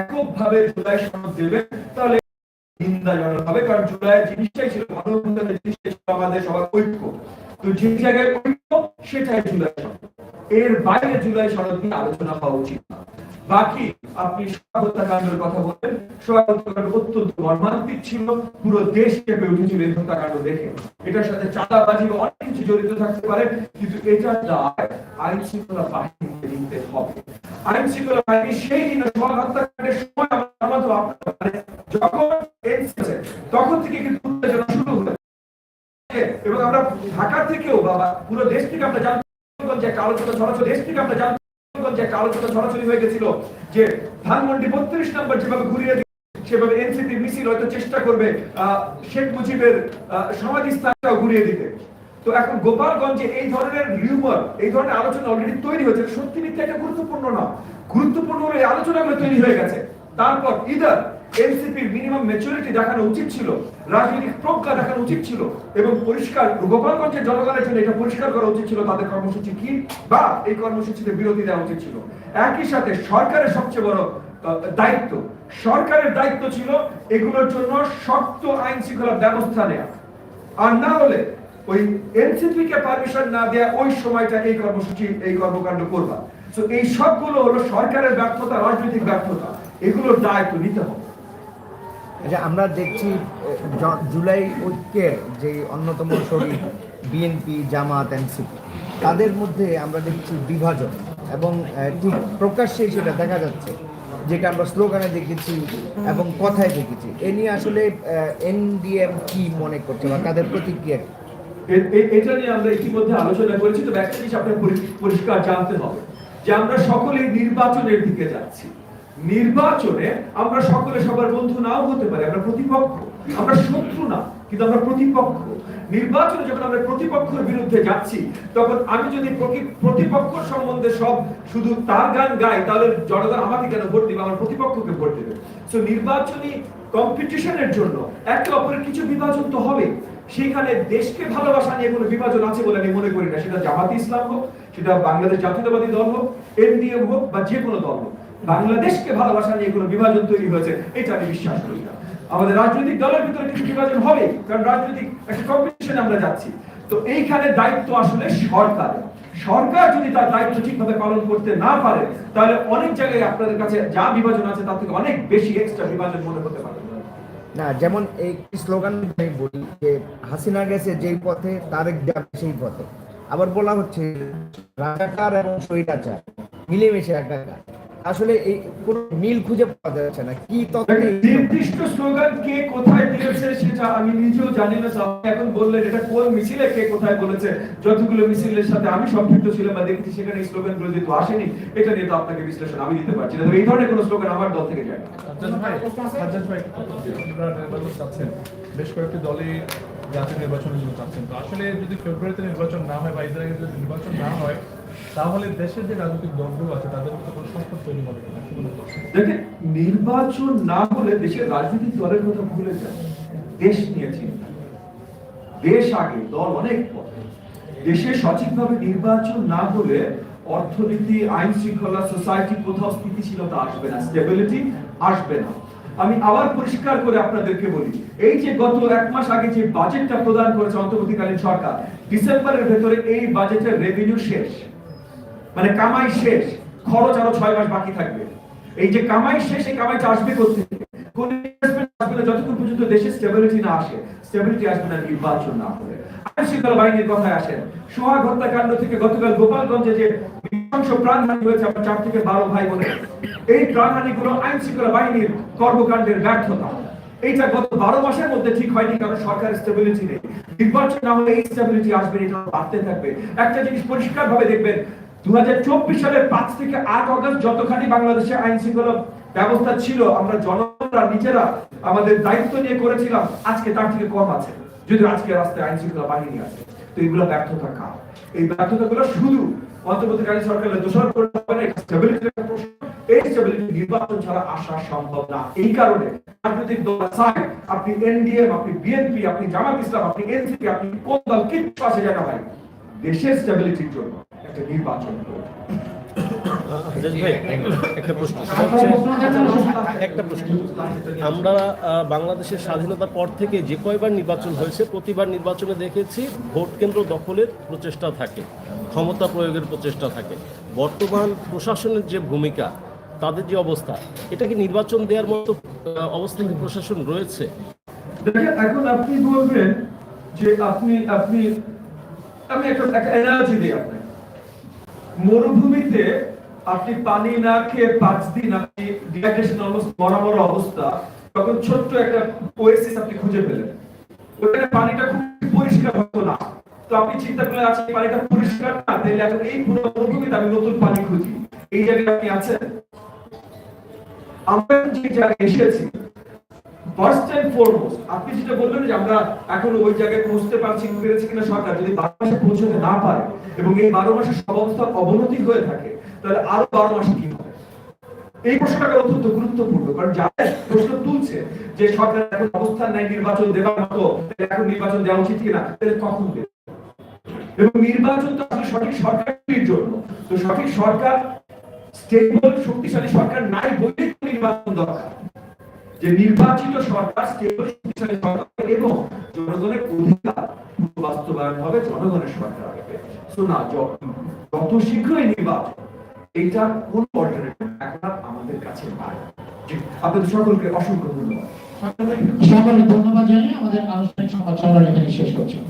এককভাবে জুলাই সনদ দেবেন তাহলে নিন্দাজনক হবে, কারণ জুলাই জিনিসটাই ছিল গণঅভ্যুত্থানের জিনিসটাই ছিল আমাদের সবার ঐক্য। তো যে জায়গায় ঐক্য, সেটাই জুলাই সনদ। এর বাইরে জুলাই সনদ নিয়ে আলোচনা হওয়া উচিত না। বাকি আপনি হত্যাকাণ্ডের কথা বলেন সভা হত্যাকাণ্ড অত্যন্ত মর্মান্তিক ছিল, পুরো দেশ কেঁপে উঠেছিল এই হত্যাকাণ্ড দেখে। এটার সাথে চাঁদাবাজি অনেক কিছু জড়িত থাকতে পারে, কিন্তু এটা দায় আইন শৃঙ্খলা বাহিনীকে নিতে হবে। আইন শৃঙ্খলা বাহিনী সেই দিনে হত্যাকাণ্ডের সময় আমরা যখন তখন থেকে কিন্তু উত্তেজনা শুরু হয়েছে এবং আমরা ঢাকা থেকেও বাবা পুরো দেশ থেকে আমরা জানতে যে একটা আলোচনা দেশ থেকে আমরা জানতে একটা আলোচনা ছড়াছড়ি হয়ে গেছিল, যে ধানমন্ডি বত্রিশ নম্বর যেভাবে ঘুরিয়ে সেভাবে এনসিপি মিছিল হয়তো চেষ্টা করবে শেখ মুজিবের সমাধি স্থানটাও ঘুরিয়ে দিতে। তো এখন গোপালগঞ্জে এই ধরনের রিউমার এই ধরনের আলোচনা অলরেডি তৈরি হয়েছে সত্যি মিথ্যা এটা গুরুত্বপূর্ণ না। গুরুত্বপূর্ণ এই আলোচনাগুলো তৈরি হয়ে গেছে। তারপর ইদার এনসিপির মিনিমাম ম্যাচুরিটি দেখানো উচিত ছিল, রাজনৈতিক প্রজ্ঞা দেখানো উচিত ছিল এবং পরিষ্কার গোপালগঞ্জের জনগণের জন্য এটা পরিষ্কার করা উচিত ছিল, তাদের কর্মসূচি কি বা এই কর্মসূচিতে বিরতি দেওয়া উচিত ছিল। একই সাথে সরকারের সবচেয়ে বড় দায়িত্ব, সরকারের দায়িত্ব ছিল এগুলোর জন্য শক্ত আইন শৃঙ্খলা ব্যবস্থা নেওয়া আর না হলে ওই এনসিপি কে পারমিশন না দেয়া ওই সময়টা এই কর্মসূচি, এই কর্মকাণ্ড করবা। তো এই সবগুলো হলো সরকারের ব্যর্থতা, রাজনৈতিক ব্যর্থতা। এগুলোর দায়িত্ব নিতে হবে। আচ্ছা আমরা দেখছি জুলাই ঐক্যের যে অন্যতম শরীর বিএনপি জামাত এনসিপি তাদের মধ্যে আমরা দেখছি বিভাজন। এবং ঠিক প্রকাশ্যে সেটা দেখা যাচ্ছে, যেটা আমরা স্লোগানে দেখেছি এবং কথায় দেখেছি। এ নিয়ে আসলে এনডিএম কি মনে করছে বা তাদের প্রতিক্রিয়া এটা নিয়ে আমরা ইতিমধ্যে আলোচনা করেছি, তো একটা জিনিস আপনার পরিষ্কার জানতে হবে যে আমরা সকলেই নির্বাচনের দিকে যাচ্ছি। নির্বাচনে আমরা সকলে সবার বন্ধু নাও হতে পারি, আমরা প্রতিপক্ষ। আমরা শত্রু না, কিন্তু আমরা প্রতিপক্ষ। নির্বাচনে যখন আমরা প্রতিপক্ষের বিরুদ্ধে যাচ্ছি, তখন আমি যদি প্রতিপক্ষ সম্বন্ধে সব শুধু তার গান গাই, তাহলে জনগণ আমাকে কেন ভোট দিবে? আমার প্রতিপক্ষকে ভোট দেবে। তো নির্বাচনী কম্পিটিশনের জন্য একে অপরের কিছু বিভাজন তো হবে সেখানে দেশকে ভালোবাসা নিয়ে কোনো বিভাজন আছে বলে আমি মনে করি না। সেটা জামাতি ইসলাম হোক, সেটা বাংলাদেশ জাতীয়তাবাদী দল হোক, এনডিএম হোক বা যে কোনো দল হোক। বাংলাদেশকে ভালোবাসা নিয়ে কোনো বিভাজন তৈরি হয়েছে, এটা আমি বিশ্বাস করি না। আমাদের রাজনৈতিক দলের ভিতরে কিছু বিভাজন হবে কারণ রাজনৈতিক একটা কম্পিটিশন আমরা যাচ্ছি। তো এইখানে দায়িত্ব আসলে সরকার সরকার যদি তার দায়িত্ব ঠিকভাবে পালন করতে না পারে, তাহলে অনেক জায়গায় আপনাদের কাছে যা বিভাজন আছে তার থেকে অনেক বেশি এক্সট্রা বিভাজন মনে হতে পারে। না, যেমন এই স্লোগান আমি বলি যে, হাসিনা গেছে যেই পথে, তারেক যাবে সেই পথে। আবার বলা হচ্ছে, রাজাকার এবং স্বৈরাচার, মিলেমিশে একাকার আসলে এই কোন মিল খুঁজে পাওয়া যাচ্ছে না। কি নির্দিষ্ট স্লোগান কে কোথায় দিয়েছে সেটা আমি নিজেও জানি না। স্যার। এখন বললেন এটা কোন মিছিলে কে কোথায় বলেছে? যতগুলো মিছিলের সাথে আমি সম্পৃক্ত ছিলাম বা দেখেছি সেখানে এই স্লোগানগুলো যেহেতু আসেনি এটা নিয়ে তো আপনাকে বিশ্লেষণ আমি দিতে পারছি না। তবে এই ধরনের কোনো স্লোগান আমার দল থেকে যায় বেশ কয়েকটি দলে জাতীয় নির্বাচনের জন্য চাচ্ছেন। তো আসলে যদি ফেব্রুয়ারিতে নির্বাচন না হয় বা যদি নির্বাচন না হয় তাহলে দেশের যে রাজনৈতিক দলগুলো আছে, তাদের মধ্যে কোনো সংকট তৈরি হবে? দেখেন, নির্বাচন না হলে দেশের রাজনৈতিক দলের কথা ভুলে যায় দেশ নিয়ে চিন্তা দেশ আগে, দল অনেক পরে দেশে সঠিকভাবে নির্বাচন না হলে অর্থনীতি আইন শৃঙ্খলা সোসাইটি কোথাও স্থিতিশীলতা আসবে না স্টেবিলিটি আসবে না। আমি আবার পরিষ্কার করে আপনাদেরকে বলি, এই যে গত এক মাস আগে যে বাজেটটা প্রদান করেছে অন্তর্বর্তীকালীন সরকার, ডিসেম্বরের ভেতরে এই বাজেটের রেভিনিউ শেষ। মানে কামাই শেষ, খরচ আরও ছয় মাস বাকি থাকবে। এই যে কামাই শেষ, এই কামাইটা আসবে কোথেকে কোন যতক্ষণ পর্যন্ত দেশে স্টেবিলিটি না আসে স্টেবিলিটি আসবে না, নির্বাচন না হলে আইন বাহিনীর কথায় আসেন সোহাগ হত্যাকাণ্ড থেকে গতকাল গোপালগঞ্জে যে নৃশংস প্রাণহানি হয়েছে আমার চার থেকে বারো ভাই বোনের, এই বাহিনীর কর্মকাণ্ডের ব্যর্থতা। এইটা গত বারো মাসের মধ্যে ঠিক হয়নি, কারণ সরকারের স্টেবিলিটি নেই। নির্বাচন না হলে এই স্টেবিলিটি আসবে এটা বাড়তে থাকবে। একটা জিনিস পরিষ্কার ভাবে দেখবেন দু হাজার চব্বিশ সালের পাঁচ থেকে আট অগস্ট যতখানি বাংলাদেশে আইন শৃঙ্খলা ব্যবস্থা ছিল, আমরা জনগণরা নিজেরা আমাদের দায়িত্ব নিয়ে করেছিলাম, আজকে তার থেকে কম আছে। যদি আজকে রাস্তায় আইন শৃঙ্খলা বাহিনী আছে, তো এগুলো ব্যর্থতা এই শুধু অন্তর্বর্তীকালীন সরকারের প্রশ্ন, এই স্টেবিলিটি নির্বাচন ছাড়া আসা সম্ভব না। এই কারণে রাজনৈতিক দল আপনি এনডিএম আপনি বিএনপি আপনি জামাত ইসলাম, আপনি এনসিপি আপনি কোন দল, কিচ্ছু আসে না ভাই। দেশের স্টেবিলিটির জন্য। একটা নির্বাচন করুন। একটা প্রশ্ন। একটা প্রশ্ন। আমরা বাংলাদেশের স্বাধীনতার পর থেকে যে কয়বার নির্বাচন হয়েছে প্রতিবার নির্বাচনে দেখেছি ভোট কেন্দ্র দখলের প্রচেষ্টা থাকে ক্ষমতা প্রয়োগের প্রচেষ্টা থাকে। বর্তমান প্রশাসনের যে ভূমিকা তাদের যে অবস্থা এটা কি নির্বাচন দেওয়ার মতো আহ, অবস্থায় কি প্রশাসন রয়েছে? এখন আপনি বলবেন যে আপনি আপনি আমি একটা একটা এনার্জি দিই আপনাকে। মরুভূমিতে আপনি পানি না খেয়ে পাঁচ দিন আপনি ডিহাইড্রেশন অবস্থা, তখন ছোট্ট একটা ওয়েসিস আপনি খুঁজে পেলেন। ওখানে পানিটা খুব পরিষ্কার হতো না। তো আপনি চিন্তা আছে পানিটা পরিষ্কার না, তাহলে এখন এই পুরো মরুভূমিতে আমি নতুন পানি খুঁজি। এই জায়গায় আপনি আছেন? আমরা যে জায়গায় এসেছি ফার্স্ট এন্ড ফরমোস্ট আপনি যেটা বললেন যে আমরা এখন ওই জায়গায় পৌঁছতে পারছি, পেরেছি কিনা সরকার, যদি মাসে পৌঁছতে না পারে এবং এই বারো মাসে সব অবস্থার অবনতি হয়ে থাকে, তাহলে আরও বারো মাসে কি হবে? এই প্রশ্নটা অত্যন্ত গুরুত্বপূর্ণ, কারণ যারা প্রশ্ন তুলছে যে সরকার এখন অবস্থান নাই নির্বাচন দেওয়ার মতো এখন নির্বাচন দেওয়া উচিত কিনা, তাহলে কখন দেবে? এবং নির্বাচন তো আসলে সঠিক সরকারের জন্য, তো সঠিক সরকার স্টেবল শক্তিশালী সরকার নাই বলেই নির্বাচন দরকার। যে নির্বাচিত সরকার স্টেবল শক্তিশালী সরকার এবং জনগণের অধিকার বাস্তবায়ন হবে, জনগণের সরকার আসবে না য- যত শীঘ্রই নির্বাচন, এইটা কোন অল্টারনেটিভ এখন আমাদের কাছে নাই। আপনাদের সকলকে অসংখ্য ধন্যবাদ। সকলে ধন্যবাদ জানিয়ে আমাদের আনুষ্ঠানিক সম্মেলন এখানে শেষ করছি।